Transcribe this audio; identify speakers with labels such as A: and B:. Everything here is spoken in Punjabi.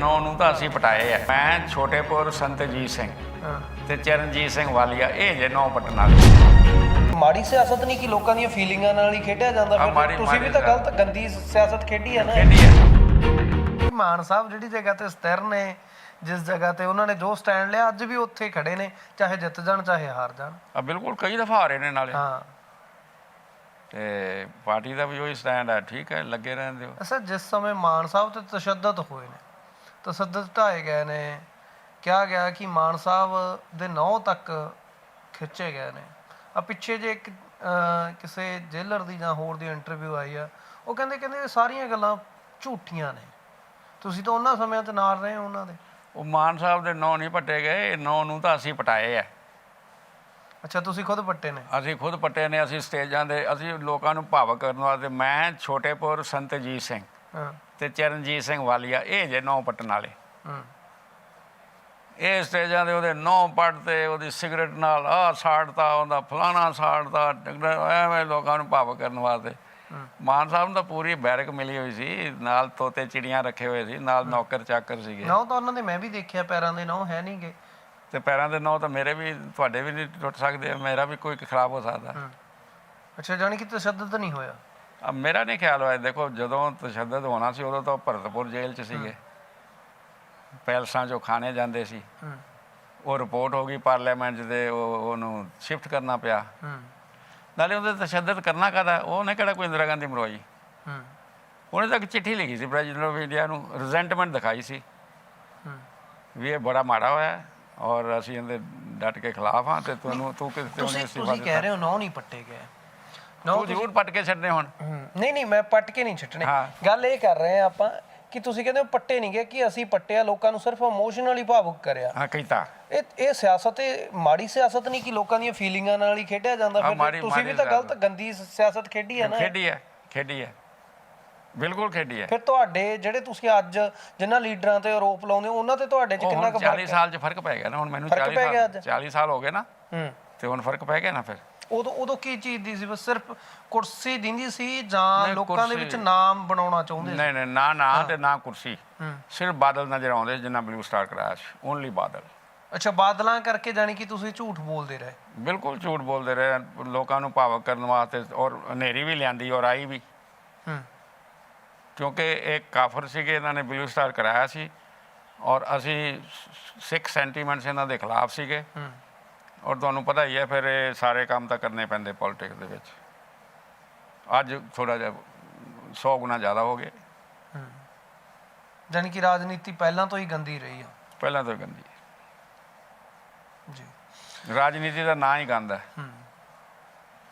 A: ਨੌ ਨੂੰ ਤਾਂ ਅਸੀਂ ਪਟਾਏ ਆ। ਮੈਂ ਛੋਟੇਪੁਰ ਸੰਤਜੀਤ ਸਿੰਘ
B: ਹਾਂ।
A: ਤੇ ਚਰਨਜੀਤ ਸਿੰਘ ਵਾਲੀਆ ਇਹ ਜੇ ਨੌ ਪਟਣ ਵਾਲੇ।
B: ਮਾੜੀ ਸਿਆਸਤ ਨਹੀਂ ਕਿ ਲੋਕਾਂ ਦੀਆਂ ਫੀਲਿੰਗਾਂ ਨਾਲ ਹੀ ਖੇਡਿਆ ਜਾਂਦਾ
A: ਹਾਂ,
B: ਫਿਰ ਤੁਸੀਂ ਵੀ ਤਾਂ ਗਲਤ ਗੰਦੀ ਸਿਆਸਤ ਖੇਡੀ ਹੈ ਨਾ।
A: ਖੇਡੀ ਆ।
B: ਮਾਨ ਸਾਹਿਬ ਜਿਹੜੀ ਜਗ੍ਹਾ ਤੇ ਸਥਿਰ ਨੇ ਜਿਸ ਜਗ੍ਹਾ ਤੇ ਉਹਨਾਂ ਨੇ ਜੋ ਸਟੈਂਡ ਲਿਆ ਅੱਜ ਵੀ ਉੱਥੇ ਹੀ ਖੜੇ ਨੇ ਚਾਹੇ ਜਿੱਤ ਜਾਣ ਚਾਹੇ ਹਾਰ ਜਾਣ।
A: ਆ ਬਿਲਕੁਲ ਕਈ ਦਫਾ ਹਾਰੇ ਨੇ ਨਾਲੇ।
B: ਹਾਂ।
A: ਤੇ ਪਾਰਟੀ ਦਾ ਵੀ ਉਹੀ ਸਟੈਂਡ ਹੈ ਠੀਕ ਹੈ ਲੱਗੇ ਰਹਿਣ ਦਿਓ।
B: ਅਸਾ ਜਿਸ ਸਮੇਂ ਮਾਨ ਸਾਹਿਬ ਤੇ ਤਸ਼ੱਦਦ ਹੋਏ ਨੇ ਤਸ਼ੱਦਦ ਢਾਏ ਗਏ ਨੇ। ਕਿਹਾ ਗਿਆ ਕਿ ਮਾਨ ਸਾਹਿਬ ਦੇ ਨੌ ਤੱਕ ਖਿੱਚੇ ਗਏ ਨੇ। ਆ ਪਿੱਛੇ ਜੇ ਇੱਕ ਕਿਸੇ ਜੇਲਰ ਦੀ ਜਾਂ ਹੋਰ ਦੀ ਇੰਟਰਵਿਊ ਆਈ ਆ ਉਹ ਕਹਿੰਦੇ ਕਹਿੰਦੇ ਇਹ ਸਾਰੀਆਂ ਗੱਲਾਂ ਝੂਠੀਆਂ ਨੇ। ਤੁਸੀਂ ਤਾਂ ਉਹਨਾਂ ਸਮਿਆਂ ਤੇ ਨਾਲ ਰਹੇ ਹੋ ਉਹਨਾਂ ਦੇ।
A: ਉਹ ਮਾਨ ਸਾਹਿਬ ਦੇ ਨੌ ਨਹੀਂ ਪੱਟੇ ਗਏ ਨੌ ਨੂੰ ਤਾਂ ਅਸੀਂ ਪਟਾਏ ਆ।
B: ਅੱਛਾ ਤੁਸੀਂ ਖੁਦ ਪੱਟੇ ਨੇ?
A: ਅਸੀਂ ਖੁਦ ਪੱਟੇ ਨੇ ਅਸੀਂ ਸਟੇਜਾਂ ਦੇ ਅਸੀਂ ਲੋਕਾਂ ਨੂੰ ਭਾਵਕ ਕਰਨ ਵਾਸਤੇ ਮੈਂ ਛੋਟੇਪੁਰ ਸੰਤਜੀਤ ਸਿੰਘ। ਤੇ ਚਰਨਜੀਤ ਸਿੰਘ ਵਾਲੀਆ ਇਹ ਜੇ ਨੌ ਪੱਟਣ ਵਾਲੇ। ਇਹ ਸਟੇਜਾਂ ਦੇ ਉਹਦੇ ਨੌ ਪੱਟ ਤੇ ਉਹਦੀ ਸਿਗਰਟ ਨਾਲ ਆਹ ਸਾੜਤਾ ਉਹਦਾ ਫਲਾਣਾ ਸਾੜਤਾ ਐਵੇਂ ਲੋਕਾਂ ਨੂੰ ਭਾਵਕ ਕਰਨ ਵਾਸਤੇ। ਮਾਨ ਸਾਹਿਬ ਨੂੰ ਤਾਂ ਪੂਰੀ ਬੈਰਕ ਮਿਲੀ ਹੋਈ ਸੀ ਨਾਲ ਤੋਤੇ ਚਿੜੀਆਂ ਰੱਖੇ ਹੋਏ ਸੀ ਨਾਲ ਨੌਕਰ ਚਾਕਰ ਸੀਗੇ।
B: ਨੌ ਤਾਂ ਉਹਨਾਂ ਦੇ ਮੈਂ ਵੀ ਦੇਖਿਆ ਪੈਰਾਂ ਦੇ ਨੌ ਹੈ ਨਹੀਂਗੇ।
A: ਤੇ ਪੈਰਾਂ ਦੇ ਨੌ ਤਾਂ ਮੇਰੇ ਵੀ ਤੁਹਾਡੇ ਵੀ ਨਹੀਂ ਟੁੱਟ ਸਕਦੇ ਮੇਰਾ ਵੀ ਕੋਈ ਖਰਾਬ ਹੋ ਸਕਦਾ।
B: ਅੱਛਾ ਜਾਣੀ ਕਿ ਤਸ਼ੱਦਦ ਨਹੀਂ ਹੋਇਆ?
A: ਅਬ ਮੇਰਾ ਨਹੀਂ ਖਿਆਲ ਹੋਇਆ ਦੇਖੋ ਜਦੋਂ ਤਸ਼ੱਦਦ ਹੋਣਾ ਸੀ ਉਦੋਂ ਤਾਂ ਭਰਤਪੁਰ ਜੇਲ੍ਹ 'ਚ ਸੀਗੇ। ਪੈਲਸਾਂ 'ਚੋਂ ਖਾਣੇ ਜਾਂਦੇ ਸੀ। ਉਹ ਰਿਪੋਰਟ ਹੋ ਗਈ ਪਾਰਲੀਮੈਂਟ 'ਚ ਤੇ ਉਹ ਉਹਨੂੰ ਸ਼ਿਫਟ ਕਰਨਾ ਪਿਆ। ਨਾਲੇ ਉਹਦੇ ਤਸ਼ੱਦਦ ਕਰਨਾ ਕਾਹਦਾ? ਉਹਨੇ ਕਿਹੜਾ ਕੋਈ ਇੰਦਰਾ ਗਾਂਧੀ ਮਰਵਾਈ? ਉਹਨੇ ਤਾਂ ਚਿੱਠੀ ਲਿਖੀ ਸੀ ਪ੍ਰੈਜ਼ੀਡੈਂਟ ਆਫ ਇੰਡੀਆ ਨੂੰ ਰਿਜ਼ੈਂਟਮੈਂਟ ਦਿਖਾਈ ਸੀ। ਵੀ ਇਹ ਬੜਾ ਮਾੜਾ ਹੋਇਆ ਔਰ ਅਸੀਂ ਇਹਦੇ ਡਟ ਕੇ ਖਿਲਾਫ ਹਾਂ ਤੇ ਤੁਹਾਨੂੰ ਤੂੰ ਕਿਸ ਤੇ ਉਹਨੇ
B: ਤੁਸੀਂ ਕਹਿ ਰਹੇ ਹੋ ਨੌ ਨਹੀਂ ਪੱਟੇ ਗਏ।
A: ਤੂੰ ਜ਼ਰੂਰ ਪੱਟ ਕੇ ਛੱਡਨੇ ਹੁਣ।
B: ਨਹੀਂ ਨਹੀਂ ਮੈਂ ਪੱਟ ਕੇ ਨਹੀਂ ਛੱਟਣੇ
A: ਹਾਂ।
B: ਗੱਲ ਇਹ ਕਰ ਰਹੇ ਆ ਆਪਾਂ ਕਿ ਤੁਸੀਂ ਕਹਿੰਦੇ ਹੋ ਪੱਟੇ ਨਹੀਂ ਗਏ ਕਿ ਅਸੀਂ ਪੱਟਿਆ ਲੋਕਾਂ ਨੂੰ ਸਿਰਫ ਇਮੋਸ਼ਨਲੀ ਭਾਵੁਕ ਕਰਿਆ।
A: ਹਾਂ ਕੀਤਾ
B: ਇਹ ਇਹ ਸਿਆਸਤ ਇਹ ਮਾੜੀ ਸਿਆਸਤ ਨਹੀਂ ਕਿ ਲੋਕਾਂ ਦੀਆਂ ਫੀਲਿੰਗਾਂ ਨਾਲ ਹੀ ਖੇਡਿਆ ਜਾਂਦਾ ਫਿਰ ਤੁਸੀਂ ਵੀ ਤਾਂ ਗਲਤ ਗੰਦੀ ਸਿਆਸਤ ਖੇਡੀ ਹੈ ਨਾ।
A: ਖੇਡੀ ਹੈ ਖੇਡੀ ਹੈ। ਬਿਲਕੁਲ ਖੇਡੀ ਹੈ।
B: ਫਿਰ ਤੁਹਾਡੇ ਜਿਹੜੇ ਤੁਸੀਂ ਅੱਜ ਜਿਨ੍ਹਾਂ ਲੀਡਰਾਂ ਤੇ ਆਰੋਪ ਲਾਉਂਦੇ ਹੋ ਉਹਨਾਂ ਤੇ ਤੁਹਾਡੇ 'ਚ ਕਿੰਨਾ ਕੁ
A: 40
B: ਫ਼ਰਕ ਹੈ?
A: ਸਾਲ 'ਚ ਫ਼ਰਕ ਪੈ ਗਿਆ ਨਾ ਹੁਣ ਮੈਨੂੰ
B: ਫ਼ਰਕ
A: 40
B: ਪੈ ਗਿਆ
A: ਸਾਲ
B: ਅੱਜ?
A: 40 ਸਾਲ ਹੋ ਗਏ ਨਾ।
B: ਹੂੰ।
A: ਤੇ ਹੁਣ ਫ਼ਰਕ ਪੈ ਗਿਆ ਨਾ ਫਿਰ।
B: ਉਦੋਂ ਉਦੋਂ ਕੀ ਚੀਜ਼ ਦੀ ਸੀ? ਬਸ ਸਿਰਫ ਕੁਰਸੀ ਦਿੰਦੀ ਸੀ ਜਾਂ
A: ਨਹੀਂ,
B: ਲੋਕਾਂ ਦੇ ਵਿੱਚ ਨਾਮ ਬਣਾਉਣਾ ਚਾਹੁੰਦੇ ਸੀ?
A: ਨਹੀਂ ਨਹੀਂ ਨਾ ਨਾ ਤੇ ਨਾ ਕੁਰਸੀ। ਸਿਰਫ ਬਾਦਲ ਨਜ਼ਰ ਆਉਂਦੇ ਜਿੰਨਾ ਬਲੂ ਸਟਾਰ ਕਰਾਇਆ ਸੀ। ਓਨਲੀ ਬਾਦਲ।
B: ਅੱਛਾ ਬਾਦਲਾਂ ਕਰਕੇ ਜਾਣੀ ਕਿ ਤੁਸੀਂ ਝੂਠ ਬੋਲਦੇ ਰਹੇ?
A: ਬਿਲਕੁਲ ਝੂਠ ਬੋਲਦੇ ਰਹੇ। ਲੋਕਾਂ ਨੂੰ ਭਾਵਕ ਕਰਨ ਵਾਸਤੇ ਔਰ ਹਨੇਰੀ ਵੀ ਲਿਆਂਦੀ ਔਰ ਆਈ ਵੀ।
B: ਹੂੰ।
A: ਕਿਉਂਕਿ ਇਹ ਕਾਫਰ ਸੀਗੇ ਇਹਨਾਂ ਨੇ ਬਲੂ ਸਟਾਰ ਕਰਾਇਆ ਸੀ। ਔਰ ਅਸੀਂ ਸਿੱਖ ਸੈਂਟੀਮੈਂਟਸ ਇਹਨਾਂ ਦੇ ਖਿਲਾਫ ਸੀਗੇ।
B: ਹੂੰ।
A: ਔਰ ਤੁਹਾਨੂੰ ਪਤਾ ਹੀ ਹੈ ਫਿਰ ਇਹ ਸਾਰੇ ਕੰਮ ਤਾਂ ਕਰਨੇ ਪੈਂਦੇ ਪੋਲਿਟਿਕਸ ਦੇ ਵਿੱਚ। ਅੱਜ ਥੋੜਾ ਜਿਹਾ 100 ਗੁਣਾ ਜ਼ਿਆਦਾ ਹੋ ਗਏ
B: ਜਾਣੀ ਕਿ ਰਾਜਨੀਤੀ ਪਹਿਲਾਂ ਤੋਂ ਹੀ ਗੰਦੀ ਰਹੀ ਆ।
A: ਪਹਿਲਾਂ ਤੋਂ ਗੰਦੀ
B: ਜੀ।
A: ਰਾਜਨੀਤੀ ਦਾ ਨਾਂ ਹੀ ਗੰਦ ਹੈ।
B: ਹੂੰ।